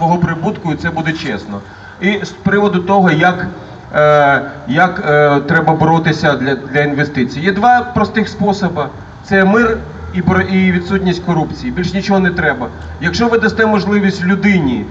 свого прибутку, і це буде чесно. І з приводу того, як, е, як е, треба боротися для, для інвестицій. Є два простих способи: це мир і, і відсутність корупції. Більш нічого не треба. Якщо ви дасте можливість людині,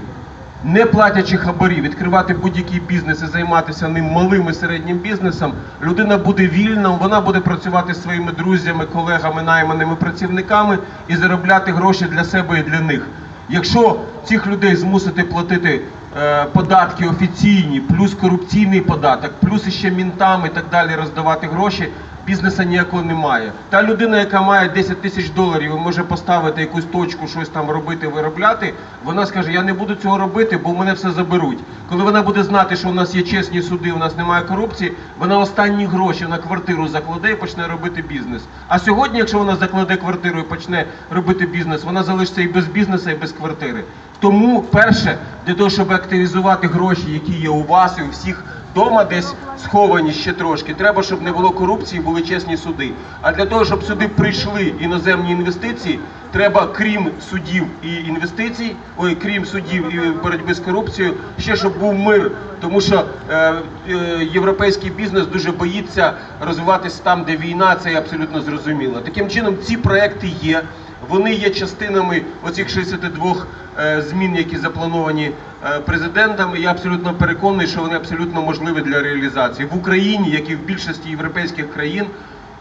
не платячи хабарі, відкривати будь-який бізнес і займатися ним малим і середнім бізнесом, людина буде вільна, вона буде працювати зі своїми друзями, колегами, найманими працівниками і заробляти гроші для себе і для них. Якщо цих людей змусити платити е, податки офіційні, плюс корупційний податок, плюс іще мінтам і так далі роздавати гроші, бізнесу ніякого немає. Та людина, яка має 10 тисяч доларів і може поставити якусь точку, щось там робити, виробляти, вона скаже: Я не буду цього робити, бо мене все заберуть. Коли вона буде знати, що у нас є чесні суди, у нас немає корупції, вона останні гроші на квартиру закладе і почне робити бізнес. А сьогодні, якщо вона закладе квартиру і почне робити бізнес, вона залишиться і без бізнесу, і без квартири. Тому, перше, для того, щоб активізувати гроші, які є у вас і у всіх вдома десь сховані ще трошки, треба, щоб не було корупції, були чесні суди. А для того, щоб сюди прийшли іноземні інвестиції, треба, крім судів і інвестицій, ой, крім судів і боротьби з корупцією, ще щоб був мир. Тому що е, е, європейський бізнес дуже боїться розвиватися там, де війна, це абсолютно зрозуміло. Таким чином, ці проекти є. Вони є частинами оцих 62 е, змін, які заплановані е, президентом. І Я абсолютно переконаний, що вони абсолютно можливі для реалізації в Україні, як і в більшості європейських країн.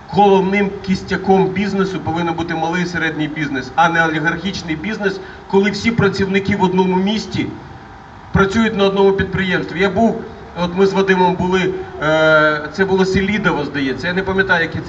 Головним кістяком бізнесу повинен бути малий і середній бізнес, а не олігархічний бізнес, коли всі працівники в одному місті працюють на одному підприємстві. Я був, от ми з Вадимом були, е, це було Селідово, здається. Я не пам'ятаю, яке це